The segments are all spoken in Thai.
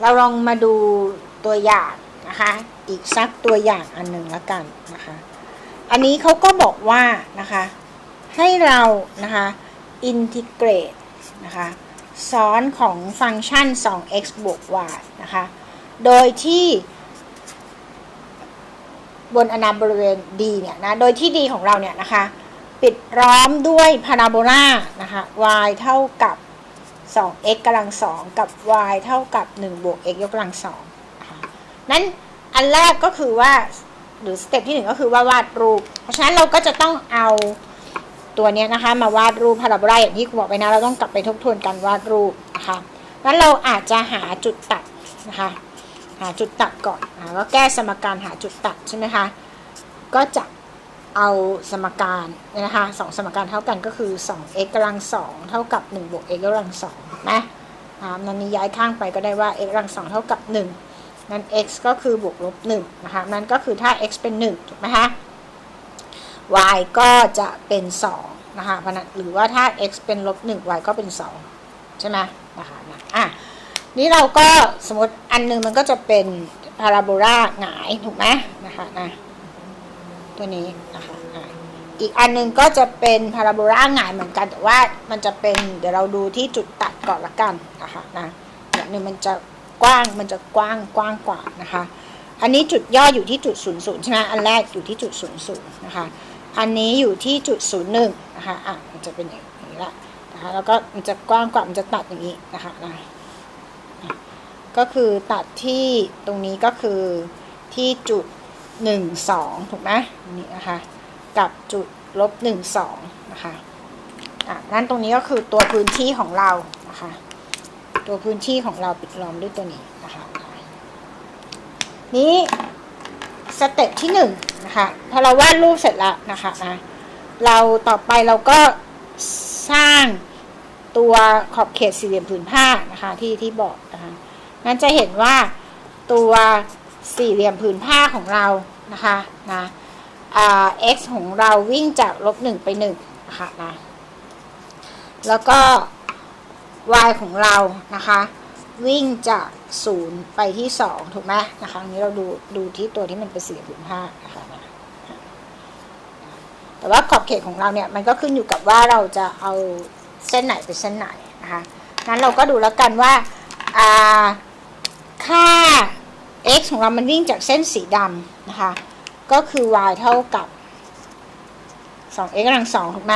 เราลองมาดูตัวอย่างนะคะ อีกสักตัวอย่างอันหนึ่งละกันนะคะ อันนี้เขาก็บอกว่านะคะ ให้เรานะคะ integrate นะคะซ้อนของฟังก์ชัน 2x บวก y นะคะ โดยที่ บนอนาบริเวณ d เนี่ยนะ โดยที่ d ของเราเนี่ยนะคะ ปิดล้อมด้วยพาราโบลานะคะ y เท่ากับ 2x กำลัง2กับ y เท่ากับ 1 บวก x ยกกำลัง2นะคะนั้นอันแรกก็คือว่าหรือสเต็ปที่ 1 ก็คือว่าวาดรูป เพราะฉะนั้นเราก็จะต้องเอาตัวเนี้ยนะคะ มาวาดรูปพาราโบลาอย่างที่ครูบอกไปนะ เราต้องกลับไปทบทวนการวาดรูปนะคะนั้นเราอาจจะหาจุดตัดนะคะหาจุดตัดก่อนก็แก้สมการหาจุดตัดใช่ไหมคะก็จะ เอาสมการนะคะสองสมการเท่ากันก็คือ 2x กำลัง2เท่ากับ1บวก x กำลัง2นะนั้นนี้ย้ายข้างไปก็ได้ว่า x กำลัง2เท่ากับ 1 นั้น x ก็คือบวกลบ1นะคะนั้นก็คือถ้า x เป็น1ถูกไหมคะ y ก็จะเป็น2นะคะพนันหรือว่าถ้า x เป็นลบ1 y ก็เป็น 2 ใช่ไหมนะคะนะอะนี่เราก็สมมติอันหนึงมันก็จะเป็นพาราโบลาหงายถูกไหมนะคะนะ ตัวนี้นะคะอีกอันหนึงก็จะเป็นพาราโบลาหงายเหมือนกันแต่ว่ามันจะเป็นเดี๋ยวเราดูที่จุดตัดก่อนละกันนะคะนะอย่างหนึ่งมันจะกว้างมันจะกว้างกว้างกว่านะคะ อันนี้จุดย่ออยู่ที่จุดศูนย์ศูนย์ใช่ไหมอันแรกอยู่ที่จุดศูนย์ศูนย์นะคะ อันนี้อยู่ที่จุดศูนย์หนึ่งนะคะอะมันจะเป็นอย่างนี้ละนะคะแล้วก็มันจะกว้างกว่ามันจะตัดอย่างนี้นะคะนะก็คือตัดที่ตรงนี้ก็คือที่จุด 1 2 ถูกไหมนี่นะคะ กับจุดลบ1 2 นะคะอะนั่นตรงนี้ก็คือตัวพื้นที่ของเรานะคะ ตัวพื้นที่ของเราปิดล้อมด้วยตัวนี้นะคะนี้สเต็ปที่1นงนะคะพอเราวาดรูปเสร็จแล้วนะคะนะเราต่อไปเราก็สร้างตัวขอบเขตสี่เหลี่ยมผืนผ้านะคะที่ที่บอกนะคะนั้นจะเห็นว่าตัว สี่เหลี่ยมผืนผ้าของเรานะคะนะอ่า x ของเราวิ่งจากลบหนึ่งไปหนึ่งนะคะนะแล้วก็ y ของเรานะคะ วิ่งจากศูนย์ไปที่สองถูกไหมนะคะนี้เราดูดูที่ตัวที่มันเป็นสี่เหลี่ยมผืนผ้านะคะนะแต่ว่าขอบเขตของเราเนี่ยมันก็ขึ้นอยู่กับว่าเราจะเอาเส้นไหนเป็นเส้นไหนนะคะนั้นเราก็ดูแล้วกันว่าค่า x ของเรามันวิ่งจากเส้นสีดำนะคะ ก็คือ y เท่ากับ 2x กำลัง2ถูกไหม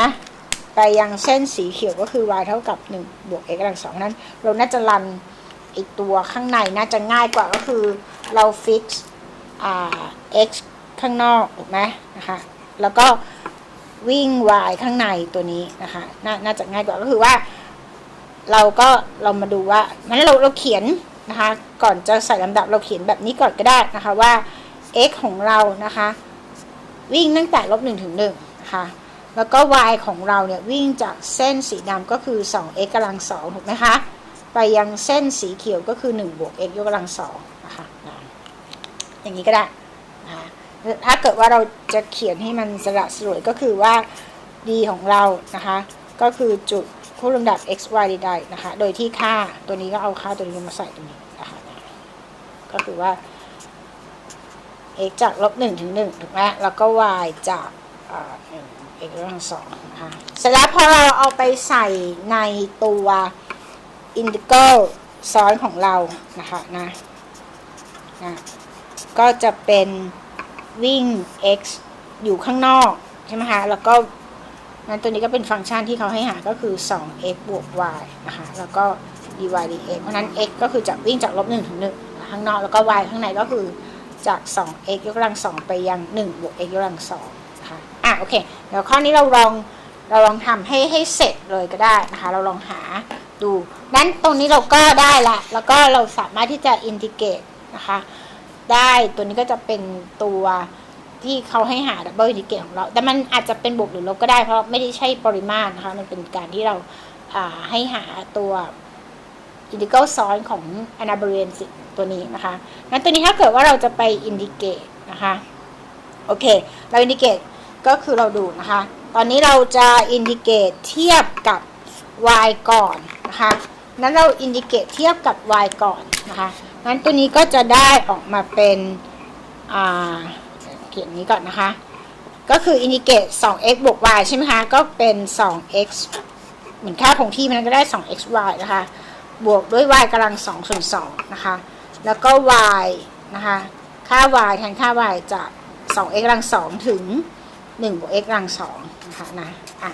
ไปยังเส้นสีเขียวก็คือ y เท่ากับ 1 บวก x กำลัง2นั้น เราน่าจะรันอีกตัวข้างในน่าจะง่ายกว่าก็คือเราฟิกอ่า x ข้างนอกถูกไหมนะคะ แล้วก็วิ่ง y ข้างในตัวนี้นะคะนน่าจะง่ายกว่าก็คือว่า เราก็เรามาดูว่านั้นเราเราเขียน นะคะ ก่อนจะใส่ลำดับเราเขียนแบบนี้ก่อนก็ได้นะคะว่า x ของเรานะคะ วิ่งตั้งแต่ลบหนึ่งถึงหนึ่งนะคะแล้วก็ y ของเราเนี่ยวิ่งจากเส้นสีดำก็คือ 2x กำลังสองถูกไหมคะ ไปยังเส้นสีเขียวก็คือ 1 บวก x ยกกำลังสองนะคะอย่างนี้ก็ได้นะคะถ้าเกิดว่าเราจะเขียนให้มันสระสวยก็คือว่า d ของเรานะคะ ก็คือจุด คู่ลำดับ x y ใดๆนะคะ โดยที่ค่าตัวนี้ก็เอาค่าตัวนี้มาใส่ตรงนี้นะคะ ก็คือว่า x จากลบหนึ่งถึงหนึ่งถูกไหมแล้วก็ y จากหนึ่ง x ลบทั้งสองนะคะเสร็จแล้วพอเราเอาไปใส่ในตัว integral ซ้อนของเรานะคะนะนะก็จะเป็นวิ่ง x อยู่ข้างนอก ใช่ไหมคะ แล้วก็ นั้นตัวนี้ก็เป็นฟังก์ชันที่เขาให้หาก็คือ 2x บวก y นะคะ แล้วก็ dy dx เพราะนั้น x ก็คือจากวิ่งจากลบ1ถึง1ข้างนอก แล้วก็ y ข้างในก็คือจาก 2x ยกกำลัง 2 ไปยัง 1 บวก x ยกกำลัง2นะคะ อะ โอเค เดี๋ยวข้อนี้เราลอง เราลองทำให้ให้เสร็จเลยก็ได้นะคะ เราลองหาดู นั้นตรงนี้เราก็ได้ละ แล้วก็เราสามารถที่จะอินทิเกรตนะคะ ได้ ตัวนี้ก็จะเป็นตัว ที่เขาให้หาดับเบิลอินทิเกรตของเรา แต่มันอาจจะเป็นบวกหรือลบก็ได้เพราะไม่ได้ใช่ปริมาตรนะคะ มันเป็นการที่เราให้หาตัวอินทิเกลซ้อนของอนาบริเวณตัวนี้นะคะงั้นตัวนี้ถ้าเกิดว่าเราจะไปอินทิเกตนะคะ โอเค เราอินทิเกตก็คือเราดูนะคะ ตอนนี้เราจะอินทิเกตเทียบกับ y ก่อนนะคะ นั้นเราอินดิเกตเทียบกับ y ก่อนนะคะ งั้นตัวนี้ก็จะได้ออกมาเป็น อ่า เขียนนี้ก่อนนะคะ ก็คือ indicate 2x บวก y ใช่ไหมคะ ก็เป็น 2x เหมือนค่าคงที่มันก็ได้ 2xy นะคะ บวกด้วย y กำลัง2ส่วน2นะคะ แล้วก็ y นะคะ ค่า y แทนค่า y จาก 2x กำลัง2ถึง1บวก x กำลัง2นะคะนะ อะ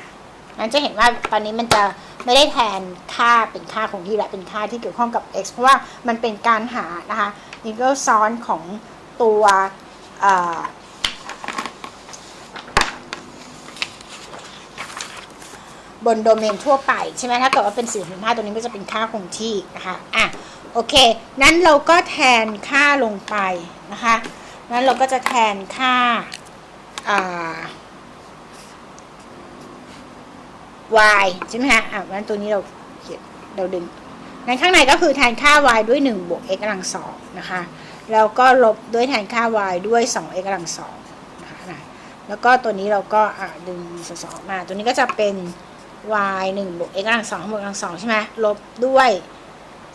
งั้นจะเห็นว่าตอนนี้มันจะไม่ได้แทนค่าเป็นค่าคงที่และเป็นค่าที่เกี่ยวข้องกับ x เพราะว่ามันเป็นการหานะคะนี่ก็ซ้อนของตัวเอ่อ บนโดเมนทั่วไปใช่ไหมถ้าเกิดว่าเป็น4 5ตัวนี้ก็จะเป็นค่าคงที่นะคะอะโอเค นั้นเราก็แทนค่าลงไปนะคะนั้นเราก็จะแทนค่าอ่า y ใช่ไหมฮะอะงั้นตัวนี้เราเขียนเราดึงงั้นข้างในก็คือแทนค่า y ด้วย 1 บวก x กำลังสองนะคะแล้วก็ลบด้วยแทนค่า y ด้วย 2x กำลังสองนะคะแล้วก็ตัวนี้เราก็อะดึงสสองมา ตัวนี้ก็จะเป็น y 1บวก x กำลังสองบวกกำลังสองใช่ไหมลบด้วย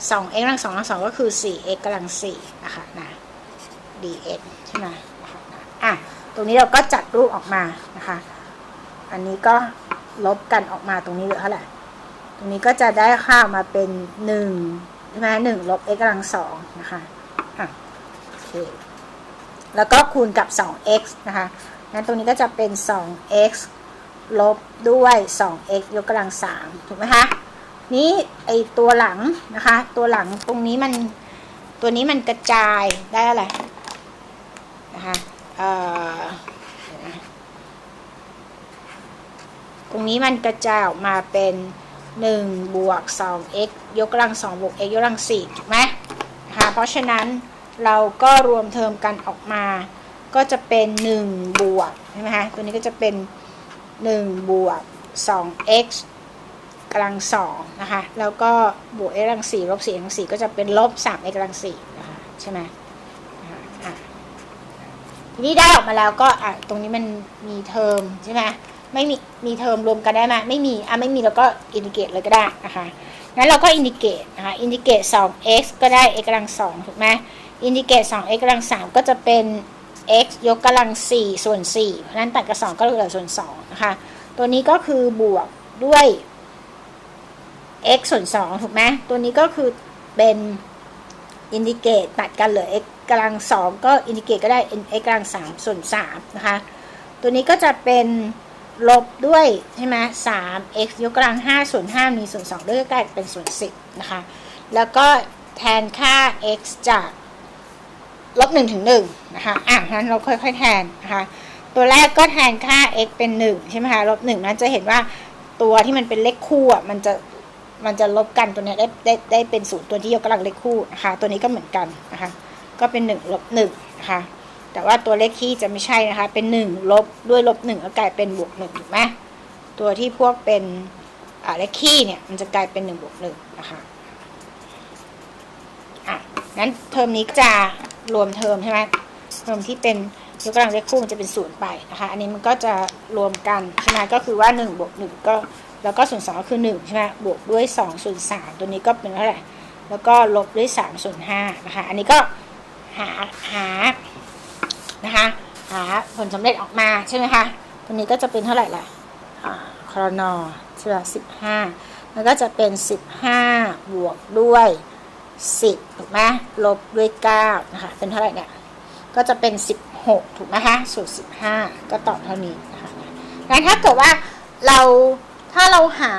2x กำลังสองกำลังสองก็คือ 4x กำลังสี่นะคะนะ dx ใช่ไหมนะคะอะตรงนี้เราก็จัดรูปออกมานะคะ อันนี้ก็ลบกันออกมาตรงนี้เหลือเท่าไหร่ตรงนี้ก็จะได้ค่ามาเป็นหนึ่งใช่ไหมหนึ่งลบ x กำลังสองนะคะอะโอเคแล้วก็คูณกับ 2x นะคะงั้นตรงนี้ก็จะเป็น 2x ลบด้วย 2x ยกกำลังสามถูกไหมคะ นี้ไอตัวหลังนะคะ ตัวหลังตรงนี้มัน ตัวนี้มันกระจายได้อะไรนะคะเอ่อตรงนี้มันกระจายออกมาเป็น1บวก 2x ยกกำลัง2บวก x ยกกำลัง4ถูกไหมนะคะเพราะฉะนั้นเราก็รวมเทอมกันออกมา ก็จะเป็น 1 บวกใช่ไหมคะตัวนี้ก็จะเป็น1 บวก 2x กำลัง2นะคะ แล้วก็บวก x กำลัง4ลบ4กำลัง4ก็จะเป็นลบ 3x กำลัง4นะคะใช่ไหมทีนี้ได้ออกมาแล้วก็อะตรงนี้มันมีเทอมใช่ไหมไม่มีมีเทอมรวมกันได้ไหมไม่มีอะไม่มีเราก็อินดิเกตเลยก็ได้นะคะงั้นเราก็อินดิเกตนะคะอินดิเกต 2x ก็ได้ x กำลัง2ถูกไหมอินดิเกต 2x กำลัง3ก็จะเป็น x ยกกำลัง 4 ส่วน4เพราะนั้นตัดกับ 2 ก็เหลือส่วน2นะคะ ตัวนี้ก็คือบวกด้วย x ส่วน2ถูกไหมตัวนี้ก็คือเป็นอินดิเกตตัดกันเหลือ x กำลัง 2 ก็อินดิเกตก็ได้ x กำลัง 3 ส่วน3นะคะ ตัวนี้ก็จะเป็นลบด้วยใช่ไหมสาม x ยกกำลังห้าส่วนห้ามีส่วนสองด้วยก็กลายเป็นส่วนสิบนะคะ แล้วก็แทนค่า x จาก ลบหนึ่งถึงหนึ่งนะคะอะงั้นเราค่อยๆแทนนะคะตัวแรกก็แทนค่า x เป็นหนึ่งใช่ไหมคะลบหนึ่งนั้นจะเห็นว่าตัวที่มันเป็นเลขคู่อะมันจะมันจะลบกันตัวนี้ได้ได้ได้เป็นศูนย์ตัวที่ยกกำลังเลขคู่นะคะตัวนี้ก็เหมือนกันนะคะก็เป็นหนึ่งลบหนึ่งนะคะแต่ว่าตัวเลขคี่จะไม่ใช่นะคะเป็นหนึ่งลบด้วยลบหนึ่งก็กลายเป็นบวกหนึ่งถูกไหมตัวที่พวกเป็นอ่าเลขคี่เนี่ยมันจะกลายเป็นหนึ่งบวกหนึ่งนะคะอะงั้นเทอมนี้จะ รวมเทอมใช่ไหมเทอมที่เป็นยกกำลังเลขคู่มันจะเป็นศูนย์ไปนะคะ อันนี้มันก็จะรวมกันใช่ไหมก็คือว่าหนึ่งบวกหนึ่งก็แล้วก็ส่วนสองก็คือหนึ่งใช่ไหมบวกด้วยสองส่วนสามตัวนี้ก็เป็นเท่าไหร่แล้วก็ลบด้วยสามส่วนห้านะคะ อันนี้ก็หาหานะคะหาผลสำเร็จออกมาใช่ไหมคะตัวนี้ก็จะเป็นเท่าไหร่ล่ะครนอใช่ไหมสิบห้ามันก็จะเป็นสิบห้าบวกด้วย สิบถูกไหมลบด้วยเก้านะคะเป็นเท่าไหร่เนี่ยก็จะเป็นสิบหกถูกไหมคะส่วนสิบห้าก็ตอบเท่านี้นะคะงั้นถ้าเกิดว่าเราถ้าเราหา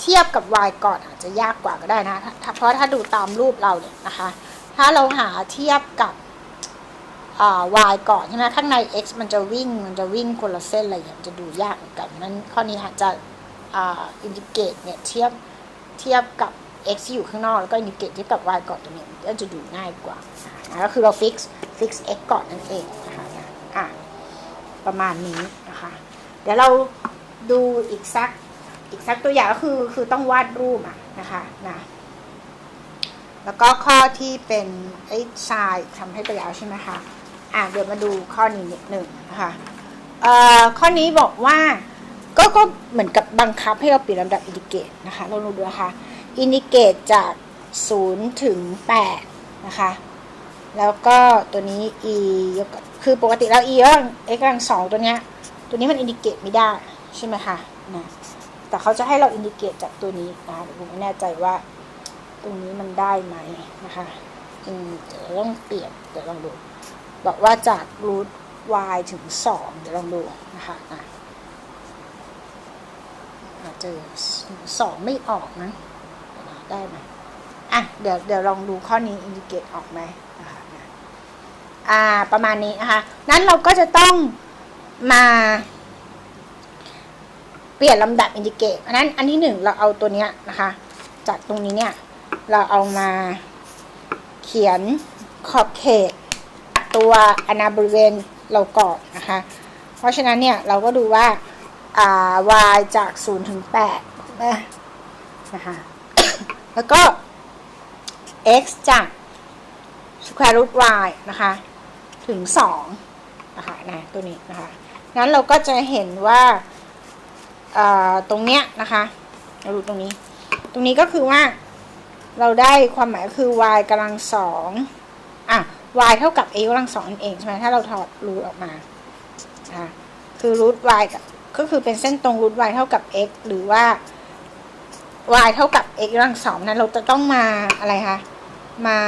เทียบกับ y ก่อนอาจจะยากกว่าก็ได้นะ เพราะถ้าดูตามรูปเราเนี่ยนะคะ ถ้าเราหาเทียบกับ y ก่อนใช่ไหมข้างใน x มันจะวิ่งมันจะวิ่งคนละเส้นอะไรอย่างจะดูยากเหมือนกันนั้นข้อนี้อาจจะอินดิเกตเนี่ยเทียบเทียบกับ x ที่อยู่ข้างนอก แล้วก็อินดิเกตเทียบกับ y ก่อนตรงนี้ก็จะดูง่ายกว่าก็คือเรา fix fix x ก่อนนั่นเองนะคะอะประมาณนี้นะคะ เดี๋ยวเราดูอีกสักอีกสักตัวอย่างก็คือคือต้องวาดรูปอะนะคะนะแล้วก็ข้อที่เป็นไอ้ทรายทำให้ไปแล้วใช่ไหมคะอะเดี๋ยวมาดูข้อนี้นิดหนึ่งนะคะเอ่อข้อนี้บอกว่าก็ก็เหมือนกับบังคับให้เราเปลี่ยนลำดับอินดิเกตนะคะเราดูดูนะคะ อินดิเกตจาก 0 ถึง 8 นะคะ แล้วก็ตัวนี้ e คือปกติแล้ว e กำลัง x กำลังสองตัวเนี้ย ตัวนี้มันอินดิเกตไม่ได้ ใช่ไหมคะนะแต่เขาจะให้เราอินดิเกตจากตัวนี้นะคะผมไม่แน่ใจว่าตรงนี้มันได้ไหมนะคะอืมเดี๋ยวต้องเปลี่ยนเดี๋ยวลองดู บอกว่าจากรูท y ถึงสองเดี๋ยวลองดูนะคะอะอาจจะสองไม่ออกนะ ได้ไหมอะเดี๋ยวเดี๋ยวลองดูข้อนี้อินดิเกตออกไหมนะคะอ่าประมาณนี้นะคะนั้นเราก็จะต้องมาเปลี่ยนลำดับอินดิเกตอันนั้นอันที่หนึ่งเราเอาตัวเนี้ยนะคะ จากตรงนี้เนี่ย เราเอามาเขียนขอบเขตตัวอนาบริเวณเราก่อนนะคะ เพราะฉะนั้นเนี่ยเราก็ดูว่า อ่า y จาก 0 ถึง8นะนะคะ แล้วก็ x จาก square root y นะคะ ถึง 2 นะคะนะตัวนี้นะคะ นั้นเราก็จะเห็นว่าตรงเนี้ยนะคะเราดูตรงนี้ ตรงนี้ก็คือว่าเราได้ความหมายก็คือ y กำลังสองอะ y เท่ากับ a กำลังสองนั่นเองใช่ไหมถ้าเราถอดรูทออกมานะคะคือรูท y ก็คือเป็นเส้นตรงรูท y เท่ากับ x หรือว่า y เท่ากับ x กำลังสองนั้นเราจะต้องมาอะไรคะ มา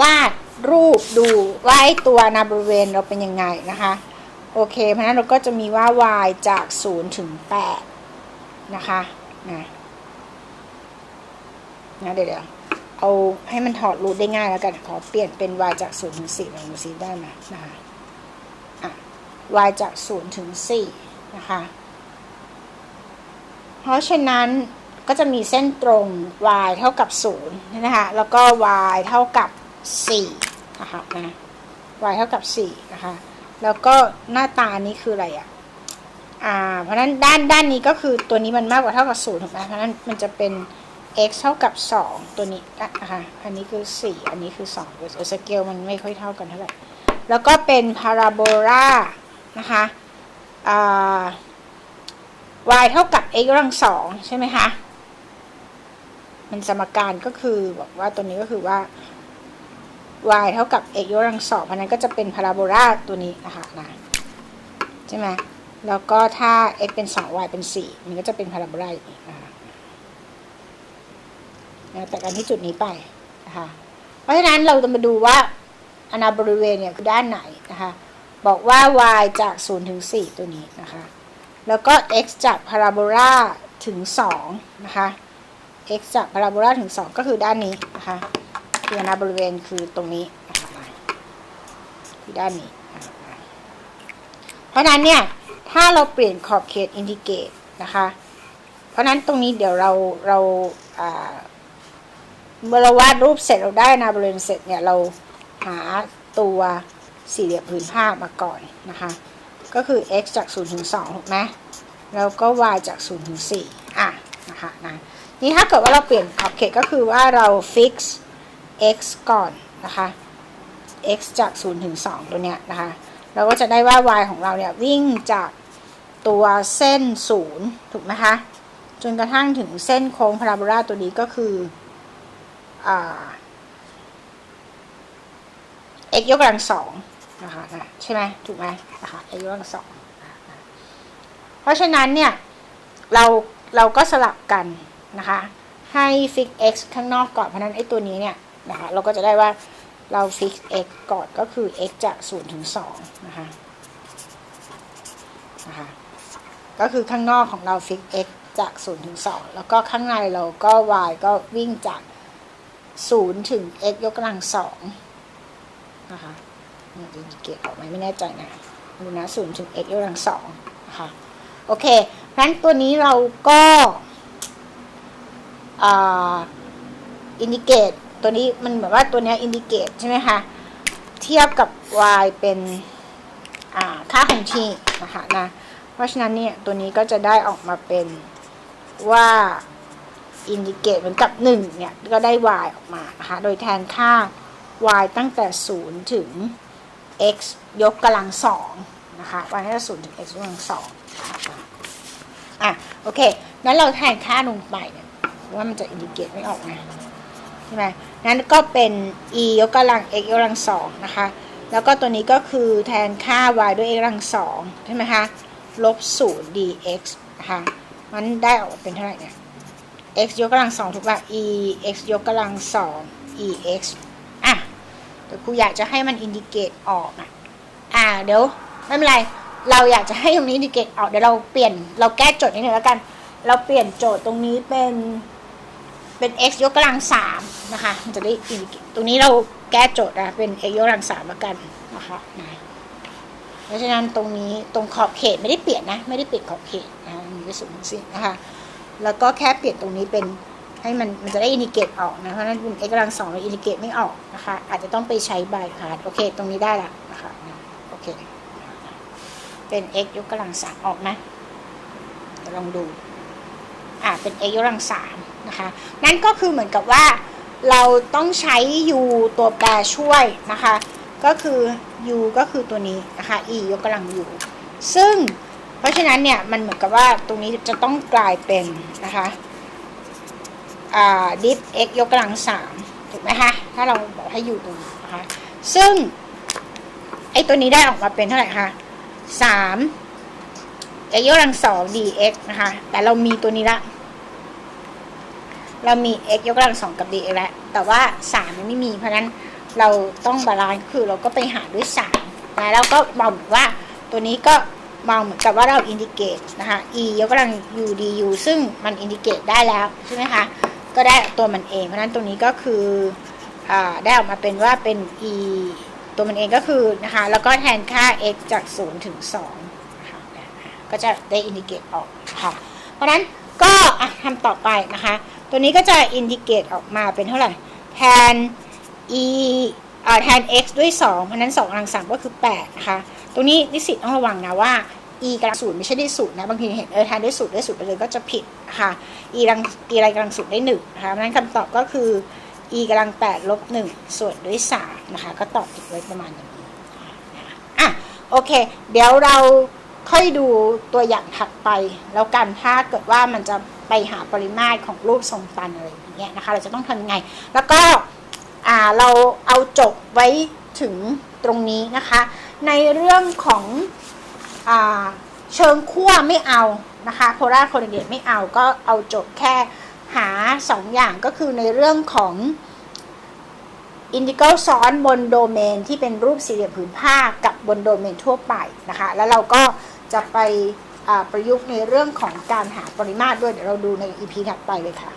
วาดรูปดูว่าไอตัวนาบริเวณเราเป็นยังไงนะคะ โอเค เพราะนั้นเราก็จะมีว่า y จาก 0 ถึง 8 นะคะนะนะเดี๋ยวเดี๋ยวเอาให้มันถอดรูทได้ง่ายแล้วกัน ขอเปลี่ยนเป็น y จาก 0 ถึง4ลองดูซิได้ไหมนะคะะ y จาก 0 ถึง 4 นะคะ เพราะฉะนั้นก็จะมีเส้นตรง y เท่ากับ0นะคะแล้วก็ y เท่ากับ4นะคะนะ y เท่ากับ4นะคะแล้วก็หน้าตานี้คืออะไรอะอ่าเพราะนั้นด้านด้านนี้ก็คือตัวนี้มันมากกว่าเท่ากับ0ถูกไหมเพราะฉะนั้นมันจะเป็น x เท่ากับ 2 ตัวนี้นะคะอันนี้คือ 4 อันนี้คือ2เดี๋ยวสเกลมันไม่ค่อยเท่ากันเท่าไหร่แล้วก็เป็นพาราโบลานะคะอ่า y เท่ากับ x กำลังสองใช่ไหมคะ มันสมการก็คือบอกว่าตัวนี้ก็คือว่า y เท่ากับ x ยกกำลังสองเพราะนั้นก็จะเป็นพาราโบลาตัวนี้นะคะนะใช่ไหมแล้วก็ถ้า x เป็น 2 y เป็น 4 มันก็จะเป็นพาราโบลาอย่างนี้นะคะนะแต่กันที่จุดนี้ไปนะคะเพราะฉะนั้นเราจะมาดูว่าอนาบริเวณเนี่ยคือด้านไหนนะคะ บอกว่า y จาก 0 ถึง 4 ตัวนี้นะคะ แล้วก็ x จากพาราโบลาถึง 2 นะคะ x จากพาราโบลาถึง 2 ก็คือด้านนี้นะคะคืออนาบริเวณคือตรงนี้นะคะคือด้านนี้ เพราะนั้นเนี่ย ถ้าเราเปลี่ยนขอบเขตอินดิเกตนะคะ เพราะนั้นตรงนี้เดี๋ยวเราเราเมื่อเราวาดรูปเสร็จเราได้นาบริเวณเสร็จเนี่ยเราหาตัวสี่เหลี่ยมผืนผ้ามาก่อนนะคะ ก็คือ x จาก0ถึง2ถูกไหมแล้วก็ y จาก0ถึง4อะนะคะนะนี่ถ้าเกิดว่าเราเปลี่ยนขอบเขตก็คือว่าเรา fix x ก่อนนะคะ x จาก0ถึง2ตัวเนี้ยนะคะ เราก็จะได้ว่า y ของเราเนี่ยวิ่งจากตัวเส้น 0 ถูกไหมคะ จนกระทั่งถึงเส้นโค้งพาราโบลาตัวนี้ก็คืออ่า x ยกกำลังสอง นะคะใช่ไหมถูกไหมนะคะ x ยกกำลังสองเพราะฉะนั้นเนี่ย เราเราก็สลับกันนะคะ ให้ fix x ข้างนอกก่อนเพราะนั้นไอ้ตัวนี้เนี่ยนะคะเราก็จะได้ว่าเรา fix x ก่อนก็คือ x จาก0ถึง2นะคะนะคะก็คือข้างนอกของเรา fix x จาก0ถึง2แล้วก็ข้างในเราก็ y ก็วิ่งจาก0ถึง x ยกกำลังสองนะคะ นี่อินดิเกตออกไหมไม่แน่ใจนะดูนะ0ถึง x ยกกำลังสองนะคะโอเคงั้นตัวนี้เราก็อินดิเกตตัวนี้มันแบบว่าตัวนี้อินดิเกตใช่ไหมคะเทียบกับ y เป็นค่าคงที่นะคะนะเพราะฉะนั้นเนี่ยตัวนี้ก็จะได้ออกมาเป็นว่าอินดิเกตเหมือนกับ1เนี่ยก็ได้ y ออกมานะคะโดยแทนค่า y ตั้งแต่ 0 ถึง x ยกกำลังสองนะคะ y ตั้งแต่0ถึง x ยกกำลังสองอะโอเคงั้นเราแทนค่าลงไปเนี่ยว่ามันจะอินดิเกตไม่ออกนะใช่ไหมนั้นก็เป็น e ยกกำลัง x ยกกำลังสองนะคะ แล้วก็ตัวนี้ก็คือแทนค่า y ด้วย x กำลังสองใช่ไหมคะลบศูนย์ dx นะคะมันได้ออกมาเป็นเท่าไหร่เนี่ย x ยกกำลังสองถูกป่ะ e x ยกกำลังสอง e x อ่ครูอยากจะให้มันอินดิเกตออกอะอ่าเดี๋ยวไม่เป็นไร เราอยากจะให้ตรงนี้อินดิเกตออกเดี๋ยวเราเปลี่ยนเราแก้โจทย์นิดนึงแล้วกัน เราเปลี่ยนโจทย์ตรงนี้เป็นเป็น x ยกกำลังสามนะคะมันจะได้อินดิเกตตรงนี้เราแก้โจทย์นะเป็น x ยกกำลังสามแล้วกันนะคะนะเพราะฉะนั้นตรงนี้ตรงขอบเขตไม่ได้เปลี่ยนนะ ไม่ได้เปลี่ยนขอบเขตนะคะมีไปสูงสินะคะแล้วก็แค่เปลี่ยนตรงนี้เป็น ให้มันมันจะได้อินดิเกตออกนะ เพราะฉะนั้นเป็น x กำลังสองเราอินดิเกตไม่ออกนะคะ อาจจะต้องไปใช้บายพาสโอเค ตรงนี้ได้ละนะคะโอเค เป็น x ยกกำลังสามออกไหมลองดู อ่าเป็น x ยกกำลังสามนะคะ นั่นก็คือเหมือนกับว่า เราต้องใช้ u ตัวแปรช่วยนะคะ ก็คือ u ก็คือตัวนี้นะคะ e ยกกำลัง u ซึ่ง เพราะฉะนั้นเนี่ย มันเหมือนกับว่าตรงนี้จะต้องกลายเป็นนะคะ อ่า div x ยกกำลังสามถูกไหมคะถ้าเราบอกให้อยู่ตรงนี้นะคะซึ่งไอตัวนี้ได้ออกมาเป็นเท่าไหร่คะสาม x ยกกำลังสอง dx นะคะ แต่เรามีตัวนี้ละ เรามี x ยกกำลังสองกับ dx แล้ว แต่ว่าสามมันไม่มี เพราะนั้นเราต้องบาลานซ์คือเราก็ไปหาด้วยสามนะแล้วก็มองเหมือนว่าตัวนี้ก็มองเหมือนกับว่าเราอินดิเกตนะคะ e ยกกำลัง u du ซึ่งมันอินดิเกตได้แล้ว ใช่ไหมคะ ก็ได้ตัวมันเอง เพราะนั้นตรงนี้ก็คืออได้ออกมาเป็นว่าเป็น e ตัวมันเองก็คือนะคะ แล้วก็แทนค่า x จาก 0 ถึง2นะคะก็จะได้อินดิเกตออกค่ะ เพราะนั้นก็ทำต่อไปนะคะ ตัวนี้ก็จะอินดิเกตออกมาเป็นเท่าไหร่ แทน e แทน x ด้วย 2 เพราะนั้น2กำลัง3ก็คือ 8 นะคะ ตรงนี้นิสิตต้องระวังนะว่า e กำลังศูนย์ไม่ใช่ได้ศูนย์นะ บางทีเห็นเออแทนด้วยศูนย์ด้วยศูนย์ไปเลยก็จะผิดค่ะ e กำลัง e อะไรกำลังศูนย์ได้1นะคะเพราะฉะนั้นคำตอบก็คือ e กำลัง8ลบ1ส่วนด้วย3นะคะก็ตอบผิดไว้ประมาณอย่างนี้อะโอเค เดี๋ยวเราค่อยดูตัวอย่างถัดไป แล้วกันถ้าเกิดว่ามันจะไปหาปริมาตรของรูปทรงตันอะไรอย่างเงี้ยนะคะ เราจะต้องทำยังไง แล้วก็อ่าเราเอาจบไว้ถึงตรงนี้นะคะ ในเรื่องของ เชิงขั้วไม่เอานะคะโพลาร์โคเ d เดตไม่เอาก็เอาจบแค่หา 2 อย่างก็คือในเรื่องของอินดิ a l ซ้อนบนโดเมนที่เป็นรูปสี่เหลี่ยมผืนผ้ากับบนโดเมนทั่วไปนะคะ แล้วเราก็จะไปประยุกต์ในเรื่องของการหาปริมาตรด้วย เดี๋ยวเราดูใน EP ถัดไปเลยค่ะ